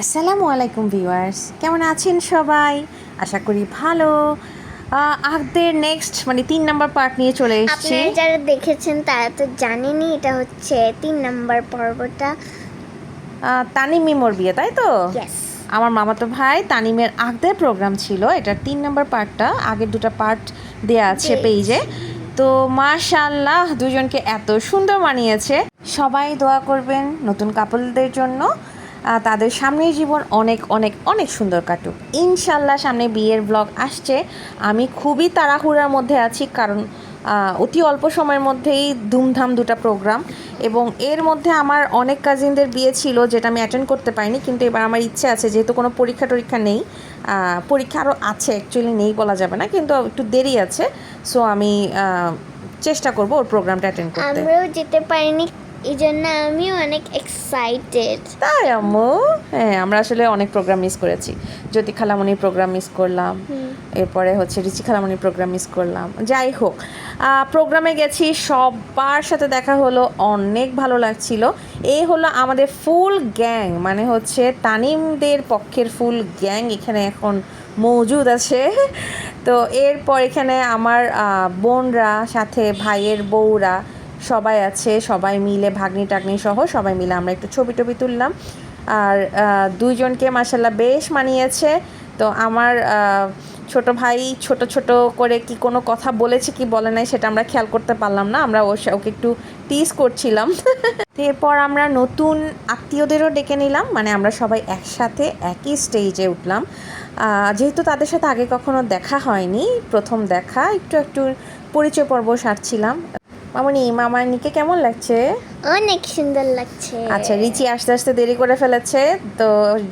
আসসালামু আলাইকুম ভিউয়ার্স। কেমন আছেন সবাই? আশা করি ভালো। আগদের নেক্সট মানে তিন নাম্বার পার্ট নিয়ে চলে এসেছি। আপনারা যারা দেখেছেন তারা তো জানেনই এটা হচ্ছে তিন নাম্বার পর্বটা। তানিম মিমোর বিয়ে তাই তো? আমার মামাতো ভাই তানিমের আগদের প্রোগ্রাম ছিল। এটা তিন নাম্বার পার্টটা আগের দুটো পার্ট দেয়া আছে পেইজে তো মাশাল্লাহ দুজনকে এত সুন্দর মানিয়েছে। সবাই দোয়া করবেন নতুন কাপলদের জন্য। তাদের সামনের জীবন অনেক অনেক অনেক সুন্দর কাটুক। ইনশাল্লাহ সামনে বিয়ের ব্লগ আসছে। আমি খুবই তাড়াহুড়ার মধ্যে আছি কারণ অতি অল্প সময়ের মধ্যেই ধুমধাম দুটো প্রোগ্রাম এবং এর মধ্যে আমার অনেক কাজিনদের বিয়ে ছিল যেটা আমি অ্যাটেন্ড করতে পারিনি, কিন্তু এবার আমার ইচ্ছে আছে, যেহেতু কোনো পরীক্ষা টরীক্ষা নেই পরীক্ষা আরও আছে অ্যাকচুয়ালি নেই বলা যাবে না, কিন্তু একটু দেরি আছে সো আমি চেষ্টা করব ওর প্রোগ্রামটা অ্যাটেন্ড করতে। আমরাও যেতে পারিনি এই জন্য আমিও অনেক এক্সাইটেড তাই আম্মু? হ্যাঁ আমরা আসলে অনেক প্রোগ্রাম মিস করেছি। জ্যোতি খালামণির প্রোগ্রাম মিস করলাম। এরপরে হচ্ছে রিচি খালামণির প্রোগ্রাম মিস করলাম। যাই হোক প্রোগ্রামে গেছি সবার সাথে দেখা হলো অনেক ভালো লাগছিল। এই হলো আমাদের ফুল গ্যাং মানে হচ্ছে তানিমদের পক্ষের ফুল গ্যাং এখানে এখন মজুদ আছে। তো এরপর এখানে আমার বোনরা সাথে ভাইয়ের বউরা সবাই আছে, সবাই মিলে ভাগ্নি টাগ্নি সহ সবাই মিলে আমরা একটু ছবি টবি তুললাম। আর দুইজনকে মাসাল্লাহ বেশ মানিয়েছে। তো আমার ছোট ভাই ছোট ছোট করে কি কোনো কথা বলেছে কি বলে নাই সেটা আমরা খেয়াল করতে পারলাম না। আমরা ওর ওকে একটু টিস করছিলাম। এরপর আমরা নতুন আত্মীয়দেরও ডেকে নিলাম। মানে আমরা সবাই একসাথে একই স্টেজে উঠলাম। যেহেতু তাদের সাথে আগে কখনো দেখা হয়নি, প্রথম দেখা, একটু একটু পরিচয় পর্ব সারছিলাম। মামনি মামানিকে কেমন লাগছে? অনেক সুন্দর লাগছে। আচ্ছা রিচি আস্তে আস্তে দেরি করে ফেলেছে তো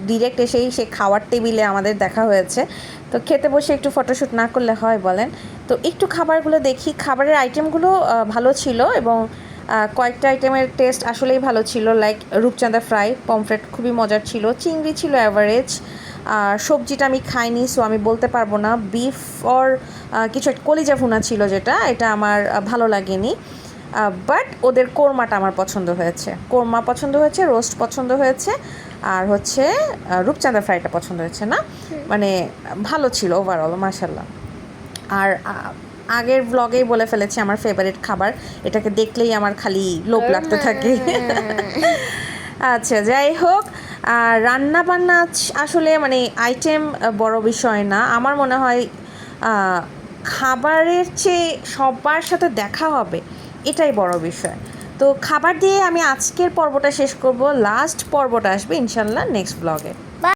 ডিরেক্ট এসেই সে খাওয়ার টেবিলে আমাদের দেখা হয়েছে। তো খেতে বসে একটু ফটোশ্যুট না করলে হয় বলেন। তো একটু খাবারগুলো দেখি খাবারের আইটেমগুলো ভালো ছিল এবং কয়েকটা আইটেমের টেস্ট আসলেই ভালো ছিল লাইক রূপচাঁদা ফ্রাই পমফ্রেট খুবই মজার ছিল চিংড়ি ছিল অ্যাভারেজ আর সবজিটা আমি খাইনি সো আমি বলতে পারব না। বিফ অর কিছু একটা কলিজা ভুনা ছিল যেটা এটা আমার ভালো লাগেনি। বাট ওদের কোরমাটা আমার পছন্দ হয়েছে। কোরমা পছন্দ হয়েছে রোস্ট পছন্দ হয়েছে আর হচ্ছে রূপচাঁদা ফ্রাইটা পছন্দ হয়েছে না? মানে ভালো ছিল ওভারঅল মাসাল্লাহ আর আগের ব্লগেই বলে ফেলেছি আমার ফেভারিট খাবার এটাকে দেখলেই আমার খালি লোভ লাগতে থাকে। আচ্ছা যাই হোক আর রান্না বান্না আসলে মানে আইটেম বড় বিষয় না। আমার মনে হয় খাবারের চেয়ে সবার সাথে দেখা হবে, এটাই বড় বিষয়। তো খাবার দিয়ে আমি আজকের পর্বটা শেষ করব। লাস্ট পর্বটা আসবে ইনশাল্লাহ নেক্সট ব্লগে